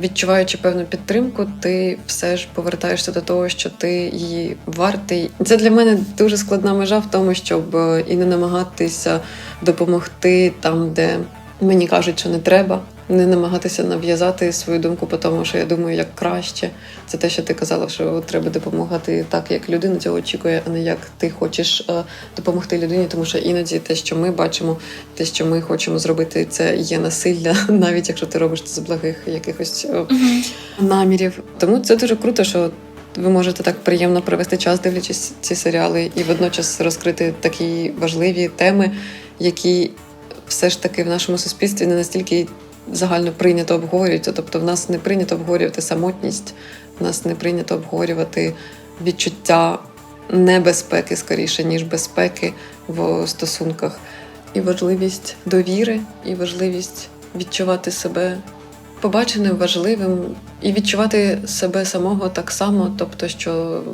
Відчуваючи певну підтримку, ти все ж повертаєшся до того, що ти її вартий. Це для мене дуже складна межа в тому, щоб е, і не намагатися допомогти там, де мені кажуть, що не треба. Не намагатися нав'язати свою думку по тому, що я думаю, як краще. Це те, що ти казала, що треба допомагати так, як людина цього очікує, а не як ти хочеш е, допомогти людині, тому що іноді те, що ми бачимо, те, що ми хочемо зробити, це є насилля, навіть якщо ти робиш це з благих якихось е, намірів. Тому це дуже круто, що ви можете так приємно провести час, дивлячись ці серіали, і водночас розкрити такі важливі теми, які все ж таки в нашому суспільстві не настільки загально прийнято обговорюються. Тобто, в нас не прийнято обговорювати самотність, в нас не прийнято обговорювати відчуття небезпеки скоріше, ніж безпеки в стосунках, і важливість довіри, і важливість відчувати себе побаченим, важливим і відчувати себе самого так само, тобто, що